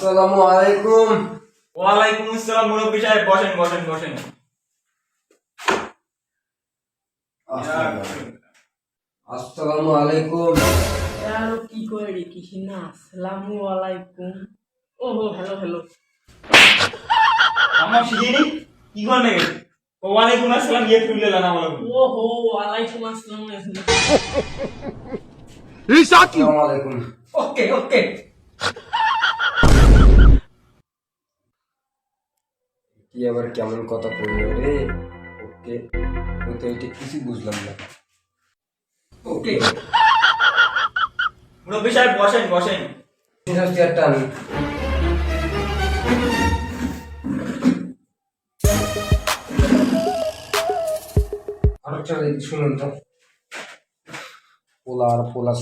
আসসালামু আলাইকুম। ওয়ালাইকুম আসসালাম মুরব্বী সাহেব বসেন বসেন বসেন। আসসালামু আলাইকুম। আরও কি করে রে কিছু না আসসালামু আলাইকুম ওহো হ্যালো হ্যালো আমার শিখিনি কি করে নেবে ওয়ালাইকুম আসসালাম ইয়ে তুললে না আমার ওহো ওয়ালাইকুম আসসালাম। আসসালামু আলাইকুম। ওকে ওকে। কি আবার কেমন কথা বলল রে? ওকে। তো এটা কিছু বুঝলাম না। ওকে। মুরব্বী সাহেব বসেন বসেন। চেয়ারটা আমি আরও চলে শুনুন তো। পোলা আর পোলা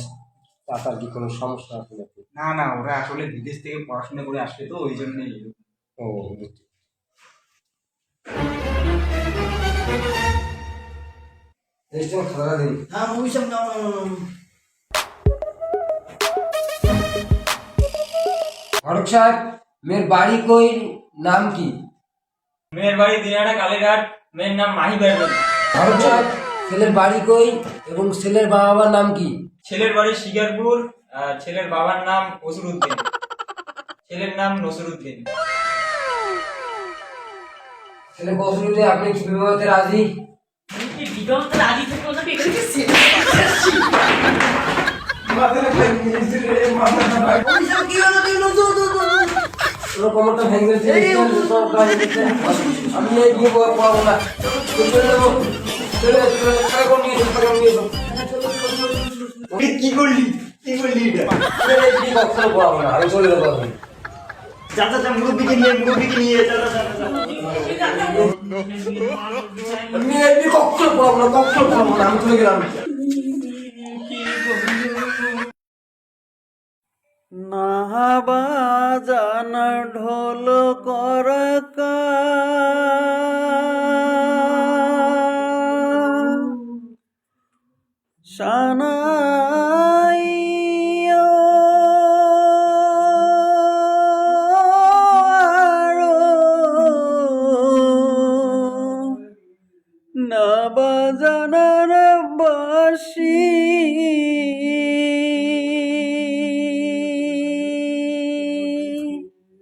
চাচার কি কোনো সমস্যা আছে নাকি? না না ওরা আসলে বিদেশ থেকে পড়াশোনা করে আসবে তো ওই জন্যই। ও দিন হ্যাঁ মুভি সামনে ফারুক সাহেব মেয়ের বাড়ি কই? নাম কি? মেয়ের বাড়ি দিনাটা কালীঘাট। মেয়ের নাম মাহি বেড়বেন ফারুক সাহেব ছেলের বাড়ি কই এবং ছেলের বাবা মার নাম কি? ছেলের বাড়ি শিকারপুর আর ছেলের বাবার নাম ওসুরুদ্দিন ছেলের নাম নসরুদ্দিন। ছেলে কৌশলী আপনি কি বিবাহতে রাজি? বিগত রাজি থেকে ওনাকে এখানে কমরটা ভেঙে আমি বিয়ে করা- না। চলে যাব। চলে। কি করলি? কি করলি এটা? চলে আমি যাব। চাচা চা মুরব্বীকে নিয়ে মুরব্বীকে নিয়ে। চাচা চাচা আমি এই বিয়ে কখনো করাবো না, কখনো করাবো না, আমি চলে গেলাম। না ঢোল করকা। সানাই না বাজানার বাসী